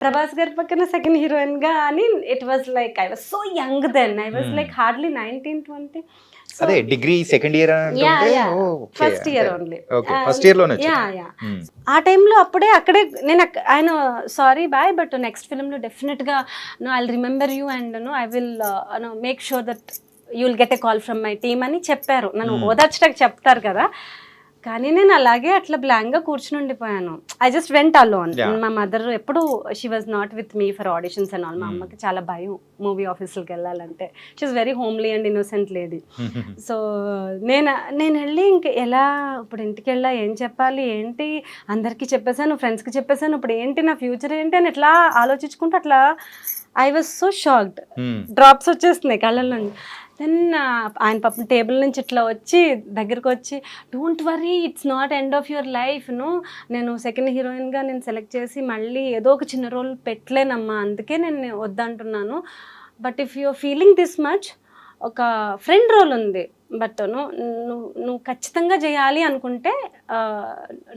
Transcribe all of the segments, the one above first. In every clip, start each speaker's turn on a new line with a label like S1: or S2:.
S1: ప్రభాస్ గారి పక్కన సెకండ్ హీరోయిన్గా అని it was like I was so young then I was. Like hardly nineteen twenty
S2: అదే degree second year.
S1: First year only
S2: first ఇయర్లోనే
S1: yeah. Yeah. ఆ టైంలో అప్పుడే అక్కడే నేను ఆయన సారీ బాయ్ బట్ నెక్స్ట్ ఫిల్మ్లో డెఫినెట్గా no I remember you and no I will no make sure that you will get a call from my team అని చెప్పారు నన్ను
S2: Hmm.
S1: ఓదార్చడానికి చెప్తారు కదా కానీ నేను అలాగే అట్లా బ్లాంక్గా కూర్చుని ఉండిపోయాను. I just went alone. మా మదర్ ఎప్పుడు she was not with me for auditions and all మా
S2: Hmm.
S1: అమ్మకి చాలా భయం మూవీ ఆఫీసులకి వెళ్ళాలంటే. She's very homely and innocent lady so నేను నేను వెళ్ళి ఇంక ఎలా ఇప్పుడు ఇంటికి వెళ్ళా ఏం చెప్పాలి ఏంటి? అందరికీ చెప్పేశాను ఫ్రెండ్స్కి చెప్పేశాను ఇప్పుడు ఏంటి నా ఫ్యూచర్ ఏంటి అని ఇట్లా ఆలోచించుకుంటూ అట్లా I was so shocked. Drops వచ్చేస్తున్నాయి కళ్ళల్లో. దెన్ uh, ఆయన పాపం టేబుల్ నుంచి ఇట్లా వచ్చి దగ్గరకు వచ్చి don't worry it's not end of your లైఫ్ను నేను సెకండ్ హీరోయిన్గా నేను సెలెక్ట్ చేసి మళ్ళీ ఏదో ఒక చిన్న రోల్ పెట్టలేనమ్మా అందుకే నేను వద్దంటున్నాను. But if you're feeling this much ఒక ఫ్రెండ్ రోల్ ఉంది. బట్ నువ్వు నువ్వు ఖచ్చితంగా చేయాలి అనుకుంటే uh,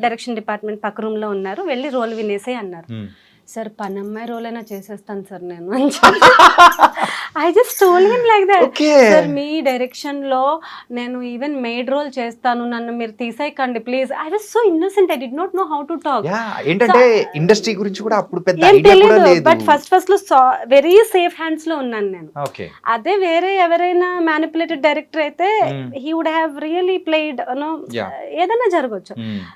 S1: డైరెక్షన్ డిపార్ట్మెంట్ పక్క రూమ్లో ఉన్నారు వెళ్ళి రోల్ వినేసే అన్నారు.
S2: Hmm.
S1: సార్ పని అమ్మాయి రోల్ అయినా చేసేస్తాను సార్ నేను I just told him like that. Sir మీ డైరెక్షన్లో నేను ఈవెన్ మేడ్ రోల్ చేస్తాను నన్ను మీరు తీసేయకండి please. I was so innocent I didn't know how to talk
S2: ఏంటంటే ఇండస్ట్రీ గురించి కూడా అప్పుడు పెద్ద
S1: ఏం
S2: ఐడియా కూడా
S1: తెలియదు
S2: లేదు.
S1: బట్ ఫస్ట్ ఫస్ట్లో వెరీ సేఫ్ హ్యాండ్స్లో ఉన్నాను నేను.
S2: ఓకే
S1: అదే వేరే ఎవరైనా మ్యానిపులేటెడ్ డైరెక్టర్ అయితే
S2: Hmm.
S1: He would have really played no. ఏదైనా జరగవచ్చు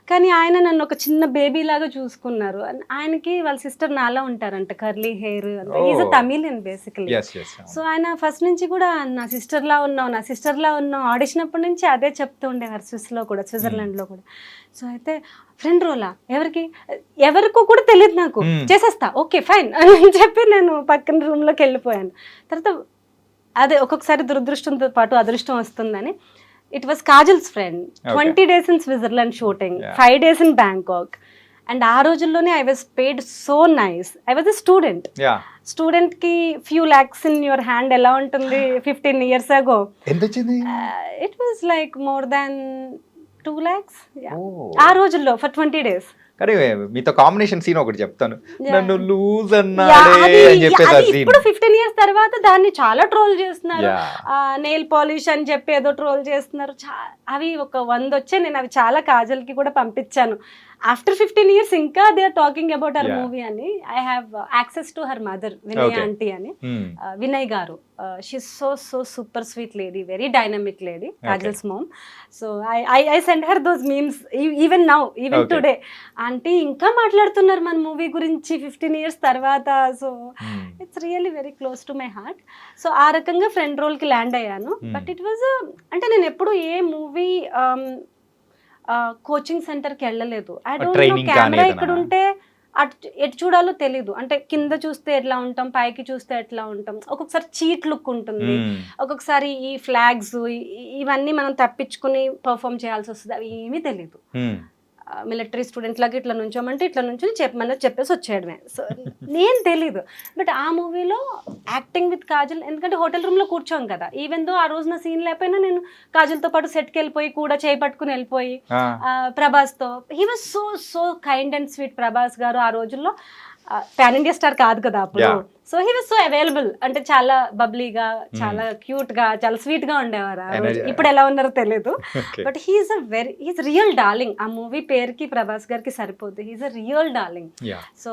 S1: కానీ ఆయన నన్ను ఒక చిన్న బేబీ లాగా చూసుకున్నారు. ఆయనకి వాళ్ళ సిస్టర్ నాలా ఉంటారంట curly hair is. Tamilian basically so ఆయన ఫస్ట్ నుంచి కూడా నా సిస్టర్ లా ఉన్నావు నా సిస్టర్ లా ఉన్నావు ఆడిషన్ అప్పటి నుంచి అదే చెప్తూ ఉండేవారు స్విస్లో కూడా స్విట్జర్లాండ్లో కూడా. సో అయితే ఫ్రెండ్ రోలా? ఎవరికి? ఎవరికో కూడా తెలియదు నాకు.
S2: Hmm.
S1: చేసేస్తా. ఓకే ఫైన్ అని చెప్పి నేను పక్కన రూమ్లోకి వెళ్ళిపోయాను. తర్వాత అదే ఒక్కొక్కసారి దురదృష్టంతో పాటు అదృష్టం వస్తుందని. It was Kajal's friend. Twenty days in Switzerland shooting. Five days in Bangkok and ఆ రోజుల్లోనే I was paid so nice I was a student స్టూడెంట్కి few lakhs in your hand ఎలా ఉంటుంది? Fifteen years ago it was like more than two lakhs
S2: Oh.
S1: ఆ రోజుల్లో for twenty days
S2: కానీ మీతో combination scene ఒకటి చెప్తాను. నన్ను లూజ్ అన్నాడే అని చెప్పేసి
S1: ఇప్పుడు ఫిఫ్టీన్ ఇయర్స్ తర్వాత దాన్ని చాలా ట్రోల్ చేస్తున్నారు. నెయిల్ పాలిష్ అని చెప్పి ఏదో ట్రోల్ చేస్తున్నారు. అవి ఒక వంద వచ్చే నేను అవి చాలా కాజల్కి కూడా పంపించాను. ఆఫ్టర్ ఫిఫ్టీన్ ఇయర్స్ ఇంకా they are talking about
S2: Yeah.
S1: Movie అని I have access to her mother Vinay. Aunty అని
S2: Hmm.
S1: uh, Vinay garu she so so super sweet lady very dynamic lady Kajal's mom so I I I send her those memes even now even. Today aunty ఇంకా మాట్లాడుతున్నారు మన movie గురించి fifteen years తర్వాత so. It's really very close to my heart so ఆ రకంగా friend రోల్కి land అయ్యాను. But it was అంటే నేను ఎప్పుడు ఏ మూవీ కోచింగ్ సెంటర్కి వెళ్ళలేదు ఐ డోంట్ నో కెమెరా? ఇక్కడ ఉంటే అటు ఎటు చూడాలో తెలీదు అంటే కింద చూస్తే ఎట్లా ఉంటాం పైకి చూస్తే ఎట్లా ఉంటాం ఒక్కొక్కసారి చీట్ లుక్ ఉంటుంది
S2: Hmm.
S1: ఒక్కొక్కసారి ఈ ఫ్లాగ్స్ ఇవన్నీ మనం తప్పించుకుని పర్ఫామ్ చేయాల్సి వస్తుంది అవి ఏమీ తెలియదు
S2: Hmm.
S1: మిలిటరీ స్టూడెంట్ లాగా ఇట్లా నుంచోమంటే ఇట్లా నుంచి చెప్పమని చెప్పేసి వచ్చేయడమే. సో నేను తెలీదు. బట్ ఆ మూవీలో యాక్టింగ్ విత్ కాజల్ ఎందుకంటే హోటల్ రూమ్లో కూర్చోం కదా. ఈవెన్ దో ఆ రోజు నా సీన్ లేకపోయినా నేను కాజల్తో పాటు సెట్కి వెళ్ళిపోయి కూడా చేయి పట్టుకుని వెళ్ళిపోయి ప్రభాస్తో. He was so so kind and sweet Prabhas garu ఆ రోజుల్లో. పాన్ ఇండియా స్టార్ కాదు కదా అప్పుడు. So he was so available అంటే చాలా బబ్లీగా చాలా క్యూట్గా చాలా స్వీట్గా ఉండేవారు ఇప్పుడు ఎలా ఉన్నారో తెలియదు. But he's a very he's real darling ఆ మూవీ పేరుకి ప్రభాస్ గారికి సరిపోద్ది. He's a real darling. So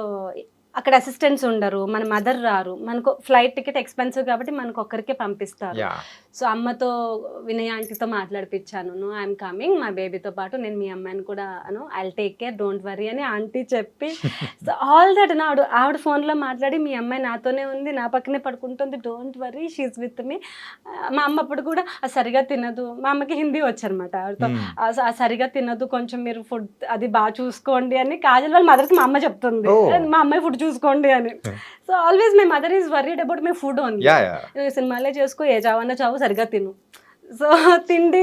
S1: అక్కడ అసిస్టెంట్స్ ఉండరు మన మదర్ రారు. మనకు ఫ్లైట్ టికెట్ ఎక్స్పెన్సివ్ కాబట్టి మనకు ఒక్కరికే పంపిస్తారు. సో అమ్మతో వినయ ఆంటీతో మాట్లాడిపించాను నో ఐఎమ్ కమింగ్ మా బేబీతో పాటు నేను మీ అమ్మాయిని కూడా అను I take care don't worry అని ఆంటీ చెప్పి సో ఆల్ దట్ ఆవిడ ఆవిడ ఫోన్లో మాట్లాడి మీ అమ్మాయి నాతోనే ఉంది నా పక్కనే పడుకుంటుంది. Don't worry she's with me మా అమ్మ అప్పుడు కూడా "ఆ, సరిగా తినదు. మా అమ్మకి హిందీ వచ్చనమాట ఆవిడతో.
S2: Hmm.
S1: "ఆ, స- ఆ, సరిగా తినదు. కొంచెం మీరు ఫుడ్ అది బాగా చూసుకోండి అని కాజల్ వాళ్ళ మదర్కి మా అమ్మ చెప్తుంది. మా అమ్మాయి ఫుడ్ చూసుకోండి అని. So always my mother is worried about my food only. నువ్వు సినిమాలే చేసుకో ఏ చావన్నా చావు సరిగా తిను. సో తిండి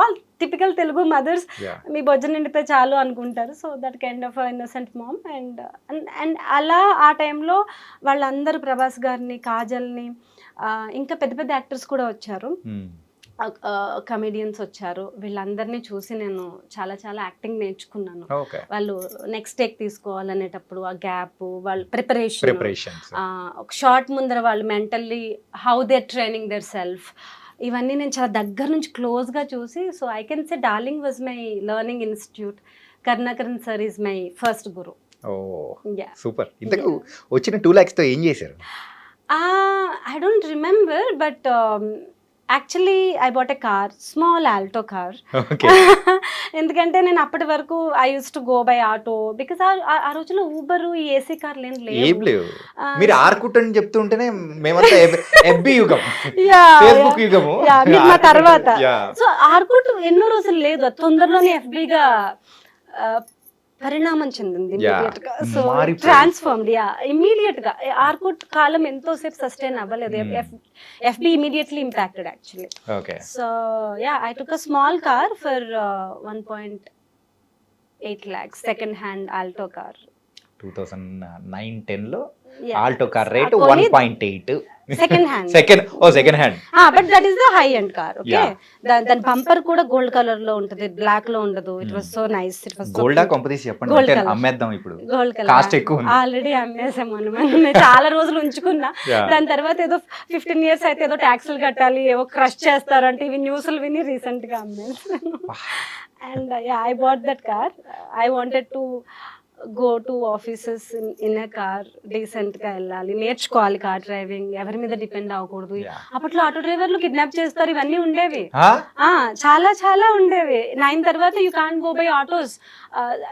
S1: ఆల్ టిపికల్ తెలుగు మదర్స్. మీ బొజ్జ నిండితే చాలు అనుకుంటారు. So that kind of innocent mom and and అలా ఆ టైంలో వాళ్ళందరూ ప్రభాస్ గారిని కాజల్ని ఇంకా పెద్ద పెద్ద యాక్టర్స్ కూడా వచ్చారు.
S2: Hmm.
S1: కమెడియన్స్ వచ్చారు. వీళ్ళందరినీ చూసి నేను చాలా చాలా యాక్టింగ్ నేర్చుకున్నాను. వాళ్ళు నెక్స్ట్ టేక్ తీసుకోవాలనేటప్పుడు ఆ గ్యాప్ వాళ్ళ ప్రిపరేషన్ ఒక షార్ట్ ముందర వాళ్ళు mentally how they training their self ఇవన్నీ నేను చాలా దగ్గర నుంచి క్లోజ్గా చూసి so I can say darling was my learning institute Karunakaran sir is my first guru
S2: super ఇంతకు వచ్చిన టూ లాక్స్తో ఏం చేశారు?
S1: I don't remember but actually I bought a car small Alto car ఎందుకంటే నేను అప్పటి వరకు I use to go by auto because ఆ రోజుల్లో ఊబర్ ఈ ఏసీ కార్లు ఏం లేవు.
S2: మీరు ఆర్కుట్ అని చెప్తుంటేనే మేమంతా ఎబ్బి యుగం. ఫేస్బుక్. యుగము.
S1: మీరు మా తర్వాత. సో ఆర్కుట్ ఎన్నో రోజులు లేదు. తొందరలోనే ఎఫ్బిగా పరిణామం చెందింది. ఇమీడియట్గా సో. ట్రాన్స్ఫార్మ్డ్ యా ఇమీడియట్గా ఆర్కుట్ కాలం ఎంతోసేపు సస్టైన్ అవ్వలేదు. FB immediately impacted actually so yeah I took a small car for one point eight lakhs second hand Alto car
S2: two thousand nine టెన్లో Alto car rate one point eight
S1: second hand
S2: second oh second hand
S1: but that is the high end car okay. దాని bumper కూడా gold కలర్లో ఉంటది బ్లాక్లో ఉండదు it was so nice it was
S2: గోల్డా చెప్పండి. అంటే. అమ్మేద్దాం ఇప్పుడు.
S1: గోల్డ్ కలర్
S2: Cost ఎక్కువ ఉంది.
S1: ఆల్రెడీ అమ్మేసాం మనం. చాలా రోజులు ఉంచుకున్నా. దాని తర్వాత ఏదో ఫిఫ్టీన్ ఇయర్స్ అయితే ఏదో ట్యాక్స్లు కట్టాలి ఏవో క్రష్ చేస్తారంటే ఇవి న్యూస్లు విని రీసెంట్గా అమ్మేసాను. And I bought that car I wanted to go to offices in a car డీసెంట్గా వెళ్ళాలి. నేర్చుకోవాలి కార్ డ్రైవింగ్ ఎవరి మీద డిపెండ్ అవ్వకూడదు. అప్పట్లో ఆటో డ్రైవర్లు కిడ్నాప్ చేస్తారు. ఇవన్నీ ఉండేవి. చాలా చాలా ఉండేవి. నైన్ తర్వాత you can go by autos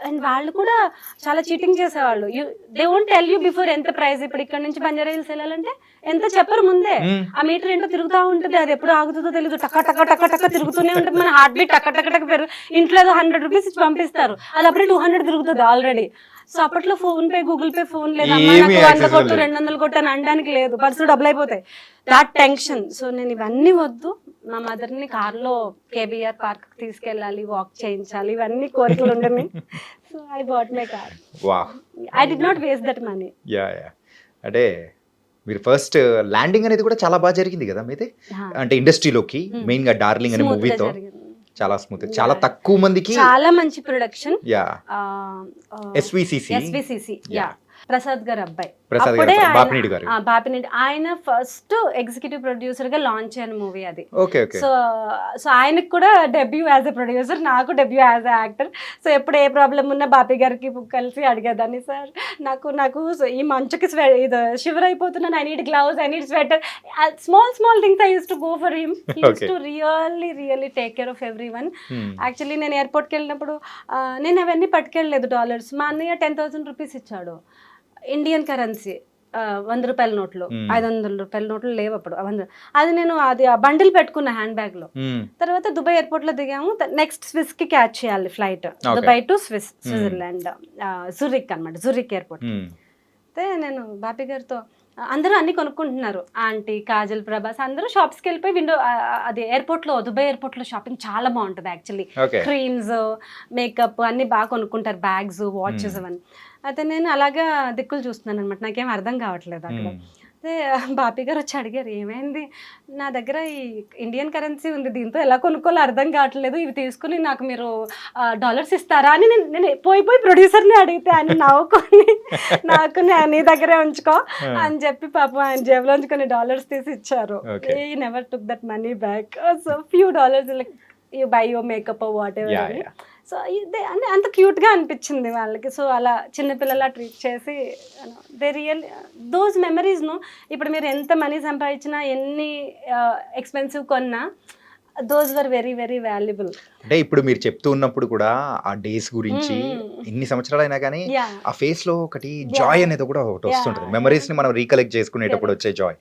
S1: and వాళ్ళు కూడా చాలా చీటింగ్ చేసేవాళ్ళు. You they won't tell you before ఎంత ప్రైస్ ఇప్పుడు ఇక్కడ నుంచి బంజారా హిల్స్ వెళ్ళాలంటే ఎంత చెప్పరు ముందే.
S2: మ్మ్.
S1: ఆ మీటర్ ఏంటో తిరుగుతూ ఉంటుంది. అది ఎప్పుడు ఆగుతుందో తెలియదు టక్క టక్క టక్క టక్క తిరుగుతూనే ఉంటుంది. మన హార్ట్ బీట్ టక్క టక్క టక్క పెరుగు. ఇంట్లో ఏదో హండ్రెడ్ రూపీస్ ఇచ్చి పంపిస్తారు. అది అప్పుడే టూ హండ్రెడ్ తిరుగుతుంది ఆల్రెడీ సో అప్పట్లో PhonePe Google Pay phone లేదు. అమ్మా
S2: ఏమీ
S1: నాకు వంద
S2: access
S1: కొట్టు
S2: లేదు.
S1: రెండు వందలు కొట్టు అని అనడానికి లేదు. పర్సు డబ్బులు అయిపోతాయి దాట్ టెన్షన్ సో నేను ఇవన్నీ వద్దు. మా మదర్ని కార్లో కేబిఆర్ పార్క్ తీసుకెళ్ళాలి వాక్ చేయించాలి. ఇవన్నీ కోరికలు ఉండని so I bought my car
S2: వా
S1: I didn't waste that money
S2: yeah yeah అంటే మీరు ఫస్ట్ ల్యాండింగ్ అనేది కూడా చాలా బాగా జరిగింది కదా మీది? అంటే ఇండస్ట్రీలోకి
S1: Hmm.
S2: మెయిన్గా డార్లింగ్ అనే మూవీతో
S1: జరిగింది.
S2: చాలా స్మూత్ చాలా తక్కువ మందికి
S1: చాలా మంచి production
S2: yeah SVCC
S1: SVCC
S2: Yeah.
S1: Yeah Prasad garu అబ్బాయి. అప్పుడే ఆయన- ఆయన ఫస్ట్ ఎగ్జిక్యూటివ్ ప్రొడ్యూసర్గా లాంచ్ అయిన మూవీ అది. సో సో ఆయనకు కూడా డెబ్యూ యాజ్ ఎ ప్రొడ్యూసర్ నాకు debut as a actor. So ఎప్పుడు ఏ ప్రాబ్లం ఉన్నా బాపి గారికి కలిసి అడిగేదాన్ని సార్ నాకు నాకు ఈ మంచుకి స్వె ఇది షివర్ అయిపోతున్నాను. I need glove I need sweater small small things I use to go for him use. To really really take care of everyone. Actually నేను ఎయిర్పోర్ట్కి వెళ్ళినప్పుడు నేను అవన్నీ పట్టుకెళ్ళలేదు డాలర్స్ మా అన్నయ్య టెన్ థౌసండ్ రూపీస్ ఇచ్చాడు. ఇండియన్ కరెన్సీ వంద రూపాయల నోట్లు. ఐదు వందల రూపాయల నోట్లు లేవు అప్పుడు వంద అది నేను అది ఆ బండిల్ పెట్టుకున్న హ్యాండ్
S2: బ్యాగ్లో.
S1: తర్వాత దుబాయ్ ఎయిర్పోర్ట్లో దిగాము నెక్స్ట్ స్విస్కి క్యాచ్ చేయాలి flight. Dubai to Swiss Switzerland Zurich అన్నమాట జురిక్ ఎయిర్పోర్ట్. అయితే నేను బాపి గారితో "ఆ, అందరూ అన్ని కొనుక్కుంటున్నారు. ఆంటీ కాజల్ ప్రభాస్ అందరూ షాప్స్కి వెళ్ళిపోయి విండో అది ఎయిర్పోర్ట్లో దుబాయ్ ఎయిర్పోర్ట్లో షాపింగ్ చాలా బాగుంటుంది యాక్చువల్లీ క్రీమ్స్ మేకప్ అన్ని బాగా కొనుక్కుంటారు బ్యాగ్స్ వాచెస్ అవన్నీ. అయితే నేను అలాగా దిక్కులు చూస్తున్నాను అనమాట నాకేం అర్థం కావట్లేదు అక్కడ.
S2: Hmm.
S1: అయితే బాపి గారు వచ్చి అడిగారు ఏమైంది? నా దగ్గర ఈ ఇండియన్ కరెన్సీ ఉంది దీంతో ఎలా కొనుక్కోవాలో అర్థం కావట్లేదు ఇవి తీసుకుని నాకు మీరు డాలర్స్ ఇస్తారా? అని నేను నేను పోయి పోయి ప్రొడ్యూసర్ని అడిగితే ఆయన నవ్వుకొని నాకు నే- దగ్గరే ఉంచుకో అని చెప్పి పాపం ఆయన జేబులోంచి కొన్ని డాలర్స్ తీసి ఇచ్చారు. He never took that money back so few dollars like you buy your makeup whatever. So ఇదే అంటే అంత క్యూట్గా అనిపించింది వాళ్ళకి. సో అలా చిన్నపిల్లలా ట్రీట్ చేసి దే రియల్ దోస్ మెమరీస్ను ఇప్పుడు మీరు ఎంత మనీ సంపాదించినా ఎన్ని ఎక్స్పెన్సివ్ కొన్నా those were very very valuable
S2: అంటే ఇప్పుడు మీరు చెప్తూ ఉన్నప్పుడు కూడా ఆ డేస్ గురించి
S1: Mm.
S2: ఎన్ని సంవత్సరాలు అయినా కానీ ఆ ఫేస్లో ఒకటి జాయ్ అనేది కూడా ఒకటి వస్తుంటది. మెమరీస్ని మనం రీకలెక్ట్ చేసుకునేటప్పుడు వచ్చే జాయ్